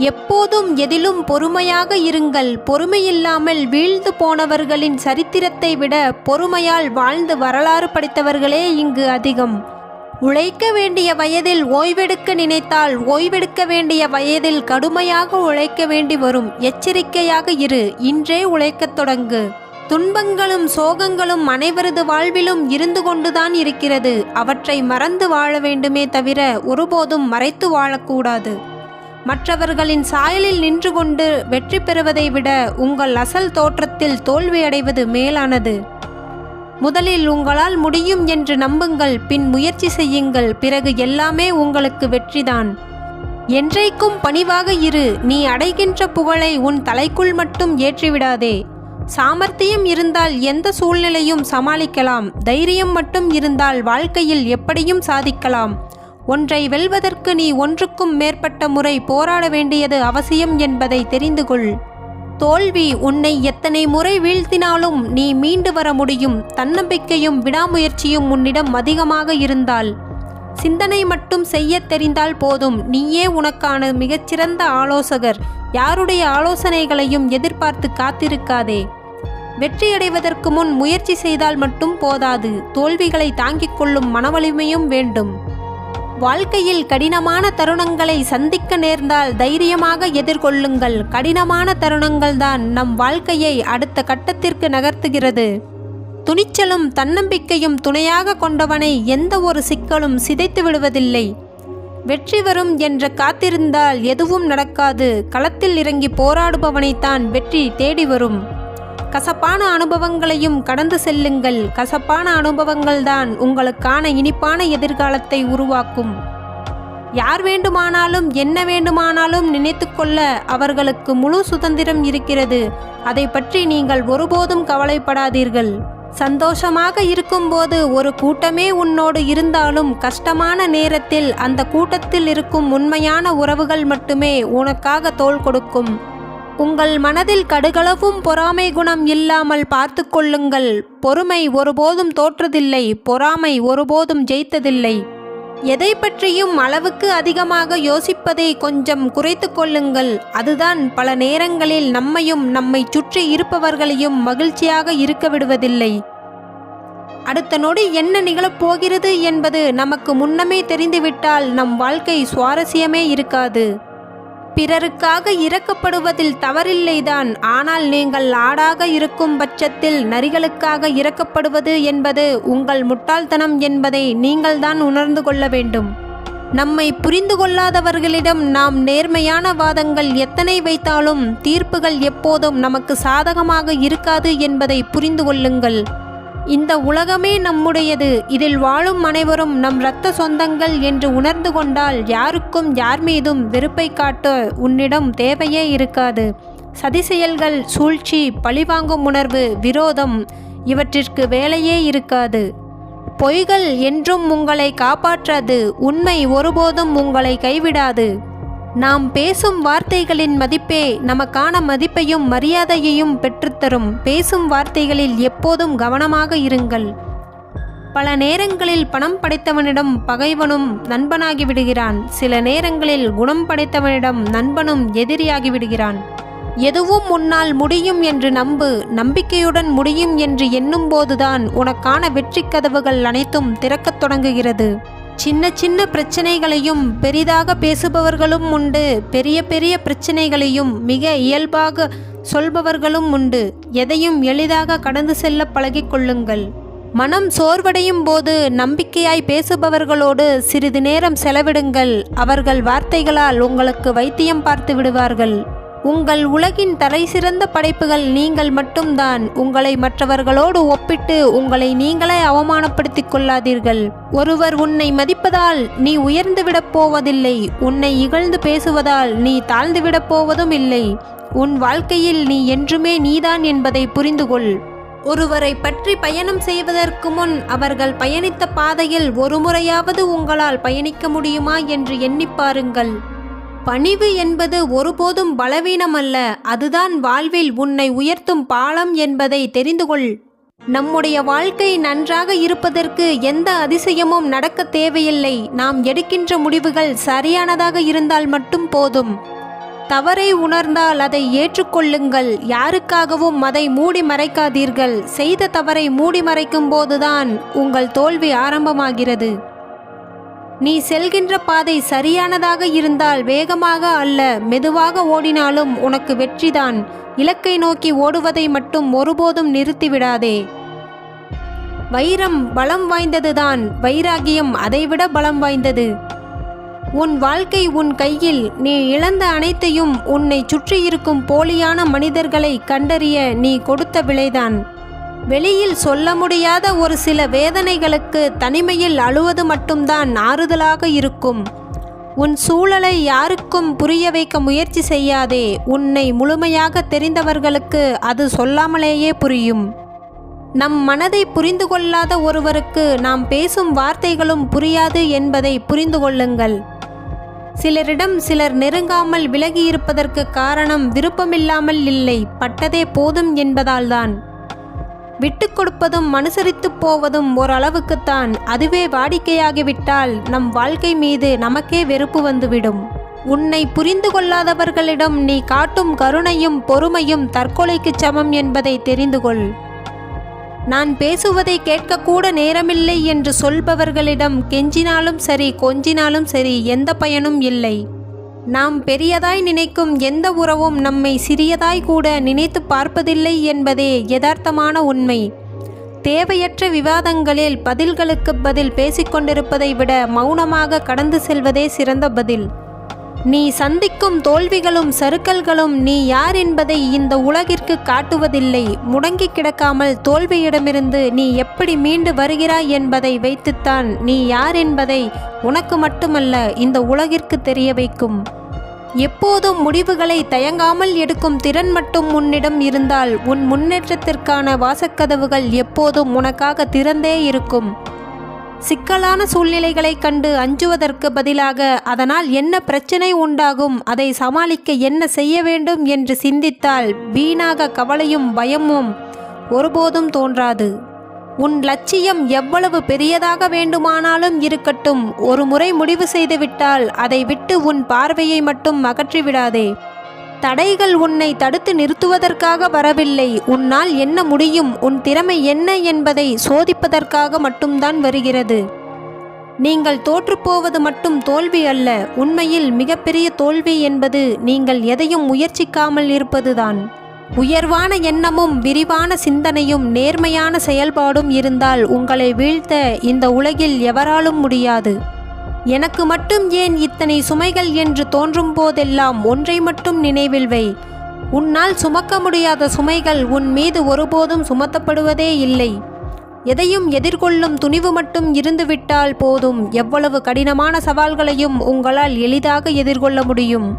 எப்போதும் எதிலும் பொறுமையாக இருங்கள். பொறுமையில்லாமல் வீழ்ந்து போனவர்களின் சரித்திரத்தை விட பொறுமையால் வாழ்ந்து வரலாறு படைத்தவர்களே இங்கு அதிகம். உழைக்க வேண்டிய வயதில் ஓய்வெடுக்க நினைத்தால் ஓய்வெடுக்க வேண்டிய வயதில் கடுமையாக உழைக்க வேண்டி வரும். எச்சரிக்கையாக இரு. இன்றே உழைக்கத் தொடங்கு. துன்பங்களும் சோகங்களும் அனைவரது வாழ்விலும் இருந்து கொண்டுதான் இருக்கிறது. அவற்றை மறந்து வாழ வேண்டுமே தவிர ஒருபோதும் மறைத்து வாழக்கூடாது. மற்றவர்களின் சாயலில் நின்று கொண்டு வெற்றி பெறுவதை விட உங்கள் அசல் தோற்றத்தில் தோல்வியடைவது மேலானது. முதலில் உங்களால் முடியும் என்று நம்புங்கள் பின் முயற்சி செய்யுங்கள் பிறகு எல்லாமே உங்களுக்கு வெற்றிதான். என்றைக்கும் பணிவாக இரு நீ அடைகின்ற புகழை உன் தலைக்குள் மட்டும் ஏற்றிவிடாதே. சாமர்த்தியம் இருந்தால் எந்த சூழ்நிலையும் சமாளிக்கலாம் தைரியம் மட்டும் இருந்தால் வாழ்க்கையில் எப்படியும் சாதிக்கலாம். ஒன்றை வெல்வதற்கு நீ ஒன்றுக்கும் மேற்பட்ட முறை போராட வேண்டியது அவசியம் என்பதை தெரிந்து கொள். தோல்வி உன்னை எத்தனை முறை வீழ்த்தினாலும் நீ மீண்டு வர முடியும். தன்னம்பிக்கையும் விடாமுயற்சியும் உன்னிடம் அதிகமாக இருந்தால். சிந்தனை மட்டும் செய்யத் தெரிந்தால் போதும். நீயே உனக்கான மிகச்சிறந்த ஆலோசகர். யாருடைய ஆலோசனைகளையும் எதிர்பார்த்து காத்திருக்காதே. வெற்றியடைவதற்கு முன் முயற்சி செய்தால் மட்டும் போதாது. தோல்விகளை தாங்கிக் கொள்ளும் மனவலிமையும் வேண்டும். வாழ்க்கையில் கடினமான தருணங்களை சந்திக்க நேர்ந்தால் தைரியமாக எதிர்கொள்ளுங்கள். கடினமான தருணங்கள்தான் நம் வாழ்க்கையை அடுத்த கட்டத்திற்கு நகர்த்துகிறது. துணிச்சலும் தன்னம்பிக்கையும் துணையாக கொண்டவனை எந்த ஒரு சிக்கலும் சிதைத்து விடுவதில்லை. வெற்றி வரும் என்று காத்திருந்தால் எதுவும் நடக்காது. களத்தில் இறங்கி போராடுபவனைத்தான் வெற்றி தேடி வரும். கசப்பான அனுபவங்களையும் கடந்து செல்லுங்கள். கசப்பான அனுபவங்கள்தான் உங்களுக்கான இனிப்பான எதிர்காலத்தை உருவாக்கும். யார் வேண்டுமானாலும் என்ன வேண்டுமானாலும் நினைத்துக்கொள்ள அவர்களுக்கு முழு சுதந்திரம் இருக்கிறது. அதை பற்றி நீங்கள் ஒருபோதும் கவலைப்படாதீர்கள். சந்தோஷமாக இருக்கும்போது ஒரு கூட்டமே உன்னோடு இருந்தாலும் கஷ்டமான நேரத்தில் அந்த கூட்டத்தில் இருக்கும் உண்மையான உறவுகள் மட்டுமே உனக்காக தோள் கொடுக்கும். உங்கள் மனதில் கடுகளவும் பொறாமை குணம் இல்லாமல் பார்த்து கொள்ளுங்கள். பொறுமை ஒருபோதும் தோற்றதில்லை பொறாமை ஒருபோதும் ஜெயித்ததில்லை. எதை பற்றியும் அளவுக்கு அதிகமாக யோசிப்பதை கொஞ்சம் குறைத்து கொள்ளுங்கள். அதுதான் பல நேரங்களில் நம்மையும் நம்மை சுற்றி இருப்பவர்களையும் மகிழ்ச்சியாக இருக்க விடுவதில்லை. அடுத்த நொடி என்ன நிகழப்போகிறது என்பது நமக்கு முன்னமே தெரிந்துவிட்டால் நம் வாழ்க்கை சுவாரஸ்யமே இருக்காது. பிறருக்காக இறக்கப்படுவதில் தவறில்லைதான். ஆனால் நீங்கள் ஆடாக இருக்கும் பட்சத்தில் நரிகளுக்காக இறக்கப்படுவது என்பது உங்கள் முட்டாள்தனம் என்பதை நீங்கள்தான் உணர்ந்து கொள்ள வேண்டும். நம்மை புரிந்து கொள்ளாதவர்களிடம் நாம் நேர்மையான வாதங்கள் எத்தனை வைத்தாலும் தீர்ப்புகள் எப்போதும் நமக்கு சாதகமாக இருக்காது என்பதை புரிந்து கொள்ளுங்கள். இந்த உலகமே நம்முடையது. இதில் வாழும் அனைவரும் நம் இரத்த சொந்தங்கள் என்று உணர்ந்து கொண்டால் யாருக்கும் யார் மீதும் வெறுப்பை காட்ட உன்னிடம் தேவையே இருக்காது. சதி செயல்கள் சூழ்ச்சி பழிவாங்கும் உணர்வு விரோதம் இவற்றிற்கு வேலையே இருக்காது. பொய்கள் என்றும் உங்களை காப்பாற்றாது. உண்மை ஒருபோதும் உங்களை கைவிடாது. நாம் பேசும் வார்த்தைகளின் மதிப்பே நமக்கான மதிப்பையும் மரியாதையையும் பெற்றுத்தரும். பேசும் வார்த்தைகளில் எப்போதும் கவனமாக இருங்கள். பல நேரங்களில் பணம் படைத்தவனிடம் பகைவனும் நண்பனாகி விடுகிறான். சில நேரங்களில் குணம் படைத்தவனிடம் நண்பனும் எதிரியாகி விடுகிறான். எதுவும் உன்னால் முடியும் என்று நம்பு நம்பிக்கையுடன் முடியும் என்று எண்ணும்போதுதான் உனக்கான வெற்றி கதவுகள் அனைத்தும் திறக்கத் தொடங்குகிறது. சின்ன சின்ன பிரச்சனைகளையும் பெரிதாக பேசுபவர்களும் உண்டு. பெரிய பெரிய பிரச்சனைகளையும் மிக இயல்பாக சொல்பவர்களும் உண்டு. எதையும் எளிதாக கடந்து செல்ல பழகிக்கொள்ளுங்கள் மனம் சோர்வடையும் போது நம்பிக்கையாய் பேசுபவர்களோடு சிறிது நேரம் செலவிடுங்கள். அவர்கள் வார்த்தைகளால் உங்களுக்கு வைத்தியம் பார்த்து விடுவார்கள். உங்கள் உலகின் தலைசிறந்த படைப்புகள் நீங்கள் மட்டும்தான். உங்களை மற்றவர்களோடு ஒப்பிட்டு உங்களை நீங்களே அவமானப்படுத்திக் கொள்ளாதீர்கள். ஒருவர் உன்னை மதிப்பதால் நீ உயர்ந்துவிடப் போவதில்லை. உன்னை இகழ்ந்து பேசுவதால் நீ தாழ்ந்துவிடப் போவதும் இல்லை. உன் வாழ்க்கையில் நீ என்றுமே நீதான் என்பதை புரிந்துகொள். ஒருவரை பற்றி பயணம் செய்வதற்கு முன் அவர்கள் பயணித்த பாதையில் ஒரு முறையாவது உங்களால் பயணிக்க முடியுமா என்று எண்ணிப் பாருங்கள். பணிவு என்பது ஒருபோதும் பலவீனமல்ல. அதுதான் வாழ்வில் உன்னை உயர்த்தும் பாலம் என்பதை தெரிந்து கொள். நம்முடைய வாழ்க்கை நன்றாக இருப்பதற்கு எந்த அதிசயமும் நடக்க தேவையில்லை. நாம் எடுக்கின்ற முடிவுகள் சரியானதாக இருந்தால் மட்டும் போதும். தவறை உணர்ந்தால் அதை ஏற்றுக்கொள்ளுங்கள். யாருக்காகவும் அதை மூடி மறைக்காதீர்கள். செய்த தவறை மூடி மறைக்கும் போதுதான் உங்கள் தோல்வி ஆரம்பமாகிறது. நீ செல்கின்ற பாதை சரியானதாக இருந்தால் வேகமாக அல்ல மெதுவாக ஓடினாலும் உனக்கு வெற்றிதான். இலக்கை நோக்கி ஓடுவதை மட்டும் ஒருபோதும் நிறுத்திவிடாதே. வைரம் பலம் வாய்ந்ததுதான் வைராகியம் அதைவிட பலம் வாய்ந்தது. உன் வாழ்க்கை உன் கையில் நீ இழந்த அனைத்தையும் உன்னை சுற்றியிருக்கும் போலியான மனிதர்களை கண்டறிய நீ கொடுத்த விலைதான். வெளியில் சொல்ல முடியாத ஒரு சில வேதனைகளுக்கு தனிமையில் அழுவது மட்டும்தான் ஆறுதலாக இருக்கும். உன் சூழலை யாருக்கும் புரிய வைக்க முயற்சி செய்யாதே. உன்னை முழுமையாக தெரிந்தவர்களுக்கு அது சொல்லாமலேயே புரியும். நம் மனதை புரிந்து கொள்ளாத ஒருவருக்கு நாம் பேசும் வார்த்தைகளும் புரியாது என்பதை புரிந்து கொள்ளுங்கள். சிலரிடம் சிலர் நெருங்காமல் விலகியிருப்பதற்கு காரணம் விருப்பமில்லாமல் இல்லை பட்டதே போதும் என்பதால்தான். விட்டு கொடுப்பதும் அனுசரித்துப் போவதும் ஓரளவுக்குத்தான் அதுவே வாடிக்கையாகிவிட்டால் நம் வாழ்க்கை மீது நமக்கே வெறுப்பு வந்துவிடும். உன்னை புரிந்து கொள்ளாதவர்களிடம் நீ காட்டும் கருணையும் பொறுமையும் தற்கொலைக்குச் சமம் என்பதை தெரிந்து கொள். நான் பேசுவதை கேட்கக்கூட நேரமில்லை என்று சொல்பவர்களிடம் கெஞ்சினாலும் சரி கொஞ்சினாலும் சரி எந்த பயனும் இல்லை. நாம் பெரியதாய் நினைக்கும் எந்த உறவும் நம்மை சிறியதாய் கூட நினைத்து பார்ப்பதில்லை என்பதே யதார்த்தமான உண்மை. தேவையற்ற விவாதங்களில் பதில்களுக்கு பதில் பேசிக்கொண்டிருப்பதை விட மௌனமாக கடந்து செல்வதே சிறந்த பதில். நீ சந்திக்கும் தோல்விகளும் சறுக்கல்களும் நீ யார் என்பதை இந்த உலகிற்கு காட்டுவதில்லை. முடங்கி கிடக்காமல் தோல்வியிடமிருந்து நீ எப்படி மீண்டு வருகிறாய் என்பதை வைத்துத்தான் நீ யார் என்பதை உனக்கு மட்டுமல்ல இந்த உலகிற்கு தெரிய வைக்கும். எப்போதும் முடிவுகளை தயங்காமல் எடுக்கும் திறன் மட்டும் உன்னிடம் இருந்தால் உன் முன்னேற்றத்திற்கான வாசக்கதவுகள் எப்போதும் உனக்காக திறந்தே இருக்கும். சிக்கலான சூழ்நிலைகளைக் கண்டு அஞ்சுவதற்கு பதிலாக அதனால் என்ன பிரச்சனை உண்டாகும் அதை சமாளிக்க என்ன செய்ய வேண்டும் என்று சிந்தித்தால் வீணாக கவலையும் பயமும் ஒருபோதும் தோன்றாது. உன் லட்சியம் எவ்வளவு பெரியதாக வேண்டுமானாலும் இருக்கட்டும். ஒரு முறை முடிவு செய்துவிட்டால் அதை விட்டு உன் பார்வையை மட்டும் அகற்றிவிடாதே. தடைகள் உன்னை தடுத்து நிறுத்துவதற்காக வரவில்லை. உன்னால் என்ன முடியும்? உன் திறமை என்ன என்பதை சோதிப்பதற்காக மட்டும்தான் வருகிறது. நீங்கள் தோற்றுப்போவது மட்டும் தோல்வி அல்ல. உண்மையில் மிகப்பெரிய தோல்வி என்பது நீங்கள் எதையும் முயற்சிக்காமல் இருப்பதுதான். உயர்வான எண்ணமும் விரிவான சிந்தனையும் நேர்மையான செயல்பாடும் இருந்தால் உங்களை வீழ்த்த இந்த உலகில் எவராலும் முடியாது. எனக்கு மட்டும் ஏன் இத்தனை சுமைகள் என்று தோன்றும் போதெல்லாம் ஒன்றை மட்டும் நினைவில் வை. உன்னால் சுமக்க முடியாத சுமைகள் உன் மீது ஒருபோதும் சுமத்தப்படுவதே இல்லை. எதையும் எதிர்கொள்ளும் துணிவு மட்டும் இருந்துவிட்டால் போதும். எவ்வளவு கடினமான சவால்களையும் உங்களால் எளிதாக எதிர்கொள்ள முடியும்.